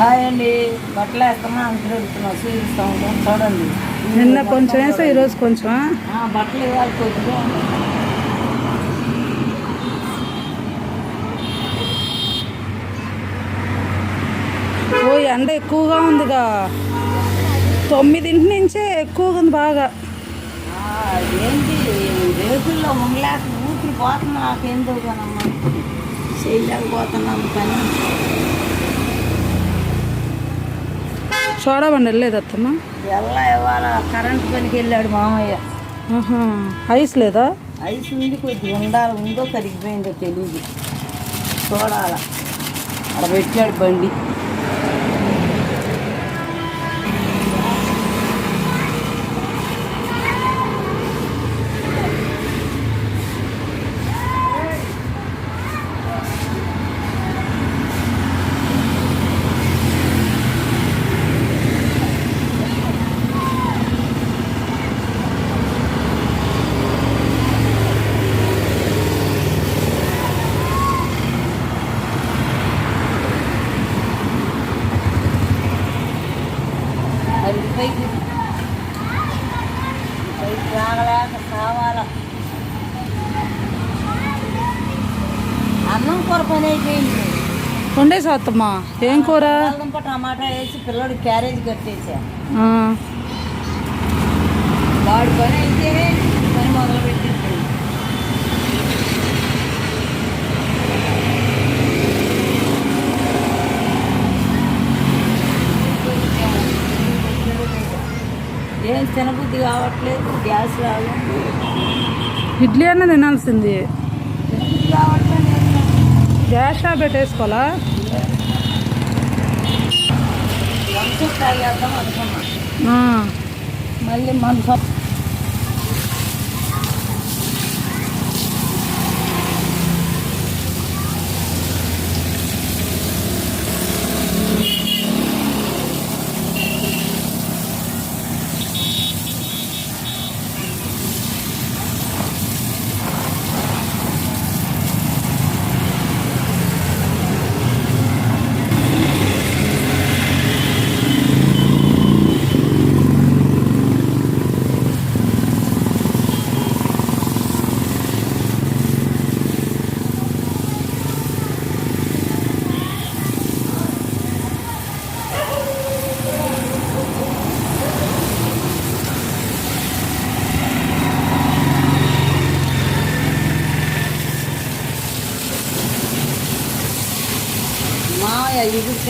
Hi అండి బట్టలు వేస్తామా అంత తిరుగుతున్నాం చూపిస్తాం చూడండి. నిన్న కొంచెం వేసా ఈరోజు కొంచెం బట్టలు ఇవ్వాలి కొద్దిగా. ఓ ఎండ ఎక్కువగా ఉందిగా. తొమ్మిదింటి నుంచే ఎక్కువగా ఉంది బాగా. ఏంటి? రేపుల్లో ఉండలేక ఊపిరి పోతున్నా నాకేందో కానమ్మా చేయలేకపోతున్నాం పని. సోడా బండి వెళ్ళలేదు అత్తమ్మ. ఎలా ఇవాళ కరెంట్ పనికి వెళ్ళాడు మామయ్య. ఐస్ లేదా? ఐస్ ఉంది కొద్దిగా ఉండాలి ఉందో కరిగిపోయిందో తెలియదు చూడాల అక్కడ పెట్టాడు బండి అది పైకి పైకి రాగలేక కావాల? అన్నం కూర పని అయిపోయింది వండేసా అత్తమ్మ ఏం కూర టమాటా వేసి పిల్లడు క్యారేజ్ కట్టేసా వాడి పని అయితే పని మొదలు పెట్టింది ఏం తినబుద్ధి కావట్లేదు గ్యాస్ రాదు ఇడ్లీ అన్న తినాల్సింది. తినబుద్ధి కావట్లేదు? గ్యాస్ ట్యాబ్లెట్ వేసుకోవాలా? వంశం తాగేద్దాం అనుకున్నా. ఆ. మళ్ళీ మనసు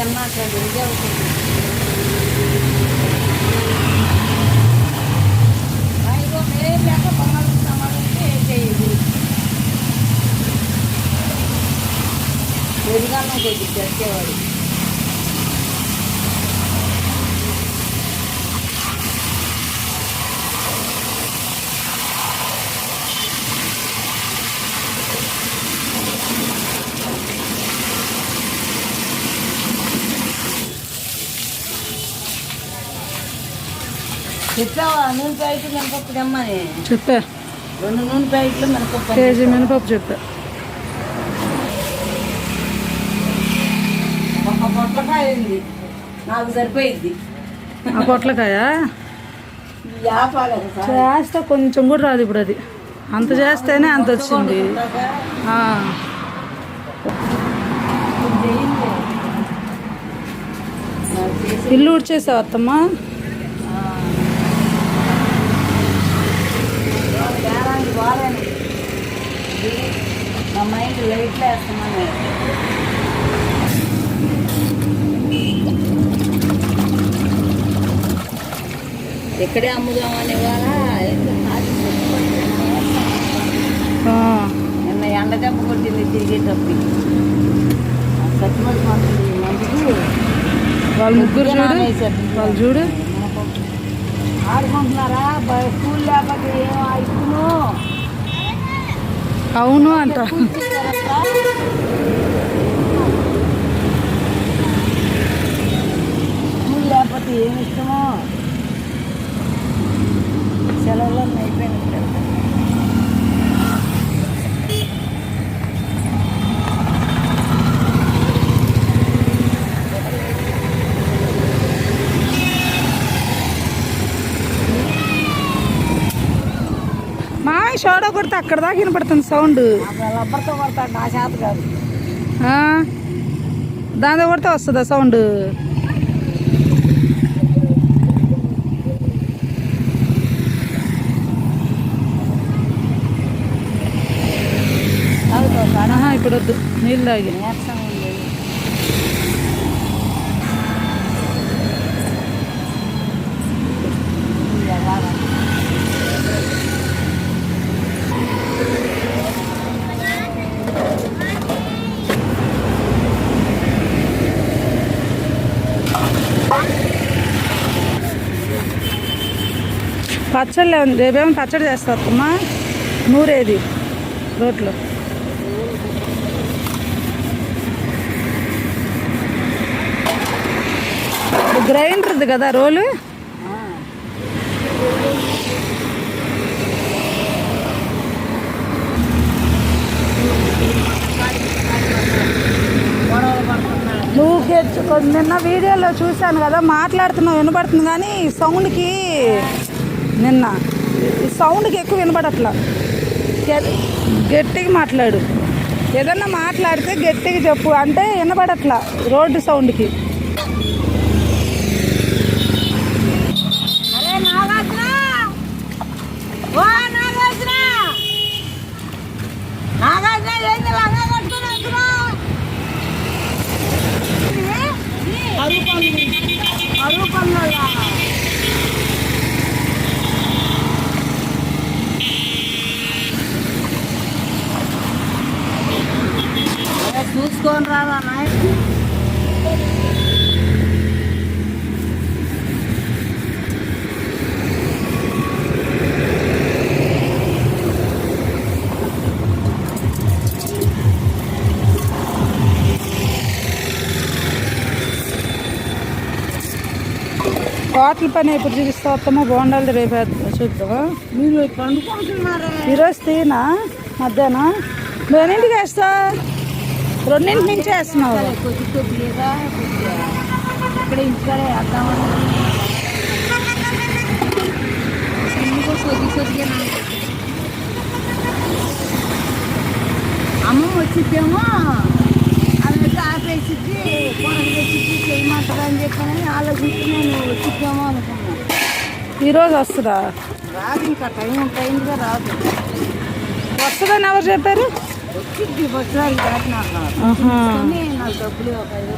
ધ્યાનમાં છે જોઈ જાઉં તો તમારું તમારું છે જઈ ગયું દોરગામાં કોઈ દિક્કત કહેવાય. చెప్పావా? నూనె ప్యాకెట్ మినపప్పు తెమ్మని. చెప్పా. రెండు నూనె ప్యాకెట్లు మినపప్పు కేజీ? మినపప్పు చెప్పా. ఒక పొట్లకాయ ఉంది. నాకు సరిపోయింది. ఆ పొట్లకాయ? చేస్తే కొంచెం కూడా రాదు ఇప్పుడు అది. అంత చేస్తేనే అంత వచ్చింది. ఇల్లు ఉడిచేసావు అత్తమ్మ? మా మైండ్ లైట్లు వేస్తున్నాను. ఎక్కడే అమ్ముదామని ఇవాళ. నిన్న ఎండ దెబ్బ కొట్టింది తిరిగేటప్పుడు సత్యమతి మందులు మందుకు వాళ్ళ ముగ్గురు వాళ్ళు చూడు. ఆడుకుంటున్నారా? స్కూల్ లేకపోతే ఏం ఇప్పును అవును అంట. లేకపోతే ఏమి ఇష్టమో? కొడితే అక్కడ దాకా వినపడుతుంది సౌండ్. రబ్బర్తో కొడతాడు నా చేత కాదు దాంతో కొడితే వస్తుందా సౌండ్? ఇప్పుడు వద్దు. నీళ్ళు తాగి. పచ్చళ్ళు రేపేమో పచ్చడి చేస్తారు నూరేది రోట్లో. గ్రైండర్ది కదా రోలు? నువ్వు నిన్న వీడియోలో చూశాను కదా మాట్లాడుతున్నావు వినపడుతుంది కానీ సౌండ్కి నిన్న. సౌండ్కి ఎక్కువ వినపడట్లా. గె- గట్టిగా మాట్లాడు. ఏదన్నా మాట్లాడితే గట్టిగా చెప్పు. అంటే వినపడట్లా రోడ్డు సౌండ్కి హోటల్ పని ఎప్పుడు చూపిస్తా వస్తామో బోండాలు రేపు పండుకుంటున్నారే? ఈరోజు తీనా? మధ్యాహ్నం? రెండింటికి వేస్తా. రెండింటి నుంచి వేస్తున్నావు. అమ్మమ్మ వచ్చిద్దేమో. అది ఆపేసిద్ది కొనకు చేయమంటారు అని చెప్పానని ఆలోచించి నేను వచ్చిద్దేమో అనుకున్నాను ఈరోజు వస్తుందా? రాదు ఇంకా టైం టైంగా రాదు వస్తుందని ఎవరు చెప్పారు? వచ్చింది బస్సు నాకు నాకు డబ్బులు ఒక ఐదు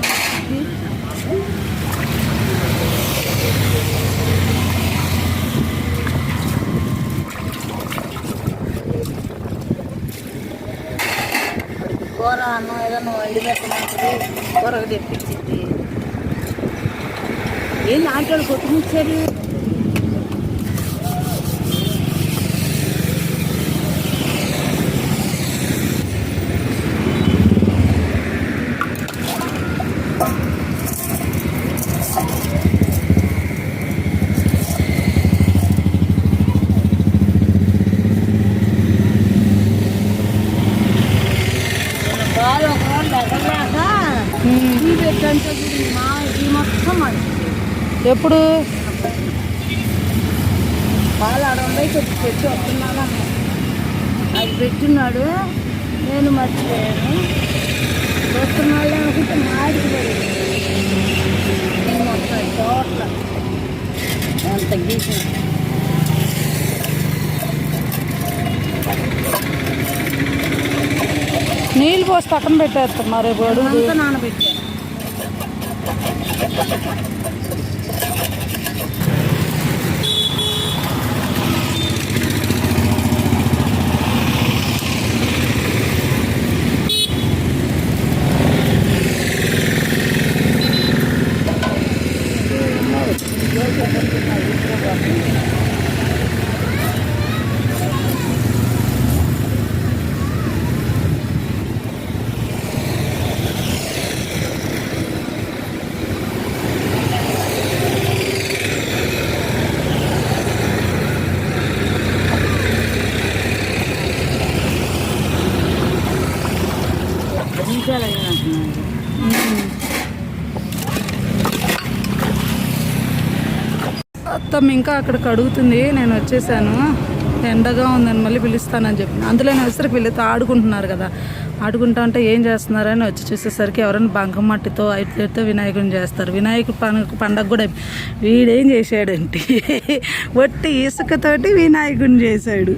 కూర అన్నం ఏదన్నా వండి పెట్టమంటుంది కూరకు తెప్పించింది. ఏంది ఆటోలు కొట్టుకొచ్చారు బాగా ఒక రోజు ఎగరలేక ఈ పెట్టంటే మా ఈ మొత్తం మనిషి ఎప్పుడు? పెట్టి వస్తున్నాను? అది పెట్టున్నాడు. నేను మర్చిపోయాను. వస్తున్నాడు అనుకుంటే ఈ మొత్తం తోటల. ఎంత గీసిన నీళ్ళు పోసి పక్కన పెట్టేస్తాం మరి రేపు అడుగు. మొత్తం ఇంకా అక్కడ కడుగుతుంది నేను వచ్చేసాను. ఎండగా ఉందని మళ్ళీ పిలుస్తానని చెప్పి. అందులో విసరికి వీళ్ళతో ఆడుకుంటున్నారు కదా. ఆడుకుంటా ఉంటే ఏం చేస్తున్నారని వచ్చి చూసేసరికి ఎవరైనా బంకమట్టితో ఐదుతో వినాయకుడిని చేస్తారు. వినాయకుడు పండుగ పండగ కూడా వీడేం చేశాడంటే ఒట్టి ఇసుకతోటి వినాయకుడిని చేశాడు.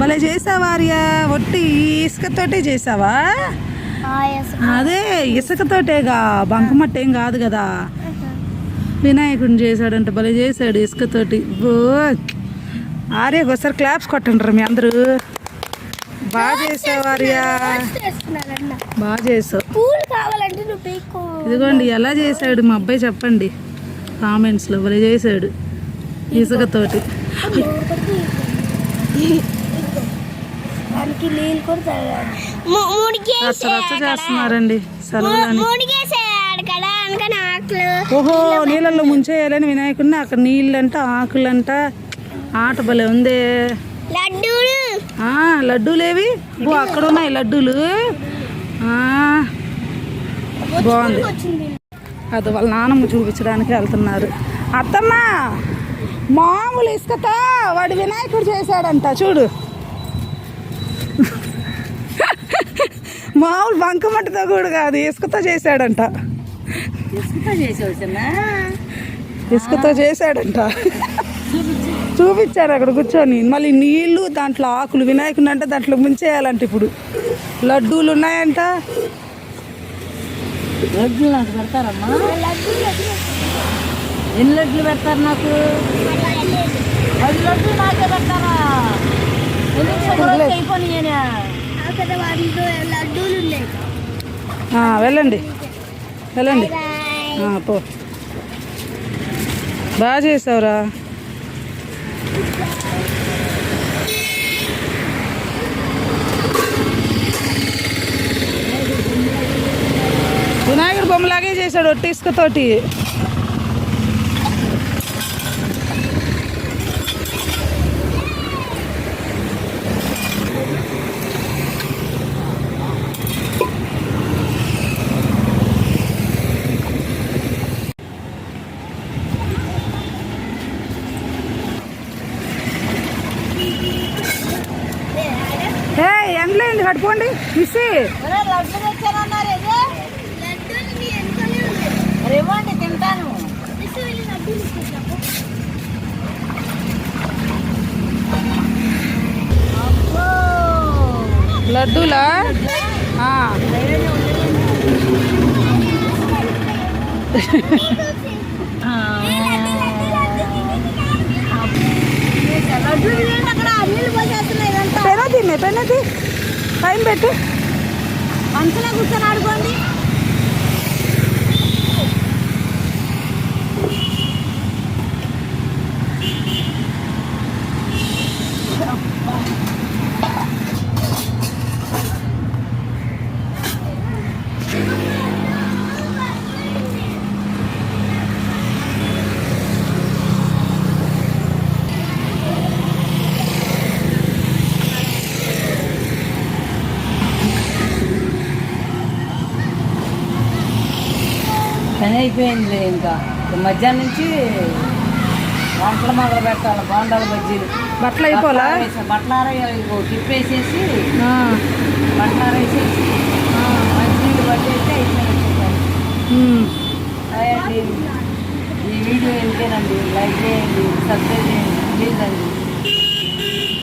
భలే చేసావా ఆర్య? ఒట్టి ఇసుకతోటే చేసావా అదే ఇసుకతోటేగా. బంకమట్టి ఏం కాదు. కదా వినాయకుడిని చేశాడంట భలే చేశాడు ఇసుకతోటి ఓ ఆర్య ఒకసారి క్లాప్స్ కొట్టండి మీ అందరూ. బాగా చేసావు ఆర్య. బాగా చేసావు. ఇదిగోండి ఎలా చేశాడు మా అబ్బాయి చెప్పండి. కామెంట్స్లో భలే చేశాడు ఇసుకతోటి రచ్చ రచ్చ చేస్తున్నారండి సెలవులని ఆకులు. ఓహో నీళ్ళల్లో ముంచేయాలని వినాయకుడిని. అక్కడ నీళ్ళంట ఆకులంట. ఆట భలే ఉంది. లడ్డూలు. ఆ, లడ్డూలేవి? ఓ అక్కడ ఉన్నాయి లడ్డూలు. ఆ, బాగుంది. అది వాళ్ళ నాన్నమ్మ చూపించడానికి వెళ్తున్నారు. అత్తమ్మ మామూలు ఇసుకతో వాడు వినాయకుడు చేశాడంట చూడు. మామూలు బంకమట్టితో కూడా కాదు ఇసుకతో చేశాడంట. ఇసుకతో చేశాడంట. చూపించారు అక్కడ కూర్చొని. మళ్ళీ నీళ్ళు దాంట్లో ఆకులు వినాయకుని అంటే దాంట్లో ముంచేయాలంట ఇప్పుడు. లడ్డూలు ఉన్నాయంట. లడ్లు నాకు పెడతారమ్మా. లడ్డూలు ఎన్ని లడ్లు పెడతారు నాకు? పది లడ్లు నాకే పెడతారా? లడ్డూలు వెళ్ళండి. వెళ్ళండి. పో. బాగా చేసావురా. వినాయకుడు బొమ్మలాగే చేశాడు ఒట్టి ఇసుకతోటి ఏ ఎండలో ఏంది కట్టుకోండి మిస్సి లడ్లు తెచ్చారన్నారు ఏదో లడ్డూలు నీ వెనుకనే ఉన్నాయి మరి ఇవ్వండి తింటాను మిస్ వెళ్ళి లడ్డూలు ఇచ్చేసాము అబ్బో. లడ్డూలా ఆ, ఆ. లడ్డూలు చూడండి అక్కడ అన్నిలు పోసేస్తున్నాయి ఇదంతా పెన తిన్నే పెనది టైం పెట్టు. మంచిగా కూర్చొని ఆడుకోండి. పని అయిపోయింది ఇంకా. మధ్యాహ్నం నుంచి వంటలు మొదలు పెట్టాలి బోండాలు బజ్జీలు. బట్టలు అయిపోలా? బట్టలు ఆరేయాలి తిప్పేసేసి బట్టలు ఆరేసేసి మంచినీళ్ళు పట్టేసి అయిపోయింది ఈ వీడియో ఎందుకేనండి? లైక్ చేయండి సబ్స్క్రైబ్ చేయండి ప్లీజ్ అండి.